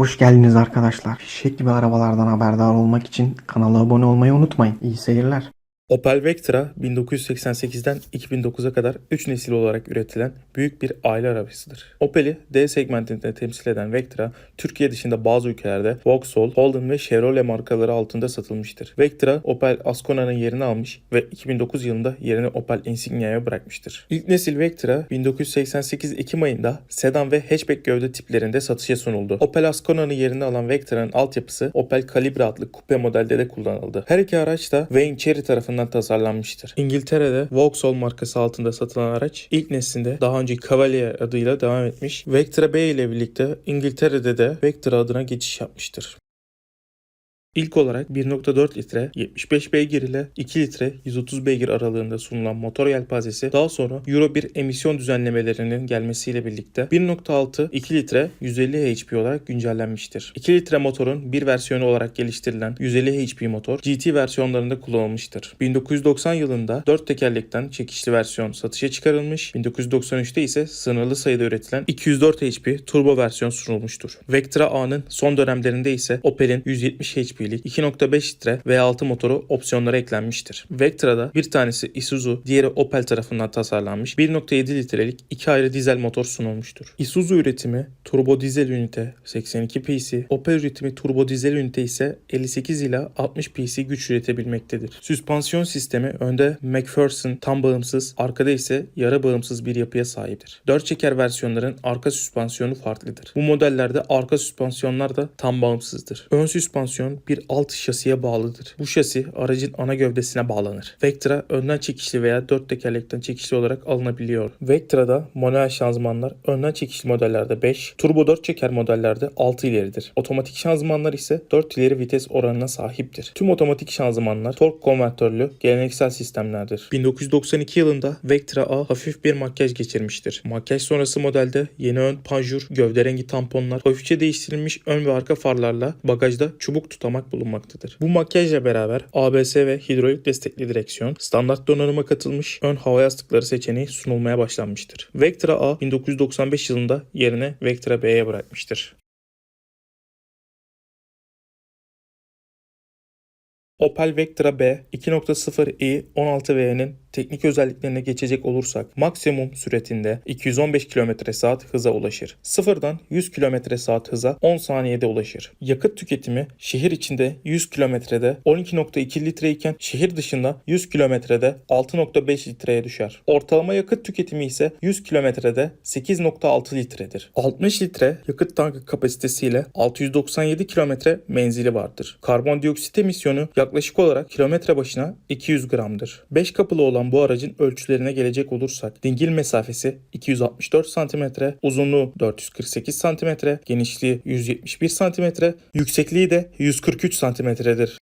Hoş geldiniz arkadaşlar. Fişek gibi arabalardan haberdar olmak için kanala abone olmayı unutmayın. İyi seyirler. Opel Vectra 1988'den 2009'a kadar 3 nesil olarak üretilen büyük bir aile arabasıdır. Opel'i D segmentinde temsil eden Vectra, Türkiye dışında bazı ülkelerde Vauxhall, Holden ve Chevrolet markaları altında satılmıştır. Vectra, Opel Ascona'nın yerini almış ve 2009 yılında yerini Opel Insignia'ya bırakmıştır. İlk nesil Vectra 1988 Ekim ayında sedan ve hatchback gövde tiplerinde satışa sunuldu. Opel Ascona'nın yerini alan Vectra'nın altyapısı Opel Calibra adlı kupe modelde de kullanıldı. Her iki araç da Wayne Cherry tarafından tasarlanmıştır. İngiltere'de Vauxhall markası altında satılan araç ilk neslinde daha önce Cavalier adıyla devam etmiş. Vectra B ile birlikte İngiltere'de de Vectra adına geçiş yapmıştır. İlk olarak 1.4 litre 75 beygir ile 2 litre 130 beygir aralığında sunulan motor yelpazesi daha sonra Euro 1 emisyon düzenlemelerinin gelmesiyle birlikte 1.6 2 litre 150 HP olarak güncellenmiştir. 2 litre motorun bir versiyonu olarak geliştirilen 150 HP motor GT versiyonlarında kullanılmıştır. 1990 yılında 4 tekerlekten çekişli versiyon satışa çıkarılmış. 1993'te ise sınırlı sayıda üretilen 204 HP turbo versiyon sunulmuştur. Vectra A'nın son dönemlerinde ise Opel'in 170 HP'lik 2.5 litre V6 motoru opsiyonlara eklenmiştir. Vectra'da bir tanesi Isuzu, diğeri Opel tarafından tasarlanmış 1.7 litrelik iki ayrı dizel motor sunulmuştur. Isuzu üretimi turbo dizel ünite 82 PC, Opel üretimi turbo dizel ünite ise 58 ila 60 PC güç üretebilmektedir. Süspansiyon sistemi önde McPherson tam bağımsız, arkada ise yarı bağımsız bir yapıya sahiptir. 4 çeker versiyonların arka süspansiyonu farklıdır. Bu modellerde arka süspansiyonlar da tam bağımsızdır. Ön süspansiyon bir alt şasiye bağlıdır. Bu şasi aracın ana gövdesine bağlanır. Vectra önden çekişli veya 4 tekerlekten çekişli olarak alınabiliyor. Vectra'da manuel şanzımanlar önden çekişli modellerde 5, turbo 4 çeker modellerde 6 ileridir. Otomatik şanzımanlar ise 4 ileri vites oranına sahiptir. Tüm otomatik şanzımanlar tork konvertörlü geleneksel sistemlerdir. 1992 yılında Vectra A hafif bir makyaj geçirmiştir. Makyaj sonrası modelde yeni ön panjur, gövde rengi tamponlar, hafifçe değiştirilmiş ön ve arka farlarla bagajda çubuk tutamak bulunmaktadır. Bu makyajla beraber ABS ve hidrolik destekli direksiyon, standart donanıma katılmış ön hava yastıkları seçeneği sunulmaya başlanmıştır. Vectra A 1995 yılında yerine Vectra B'ye bırakmıştır. Opel Vectra B 2.0i 16V'nin teknik özelliklerine geçecek olursak maksimum süretinde 215 km saat hıza ulaşır. Sıfırdan 100 km saat hıza 10 saniyede ulaşır. Yakıt tüketimi şehir içinde 100 kilometrede 12.2 litre iken şehir dışında 100 kilometrede 6.5 litreye düşer. Ortalama yakıt tüketimi ise 100 kilometrede 8.6 litredir. 60 litre yakıt tankı kapasitesiyle 697 kilometre menzili vardır. Karbondioksit emisyonu yaklaşık olarak kilometre başına 200 gramdır. 5 kapılı olan bu aracın ölçülerine gelecek olursak dingil mesafesi 264 cm, uzunluğu 448 cm, genişliği 171 cm, yüksekliği de 143 cm'dir.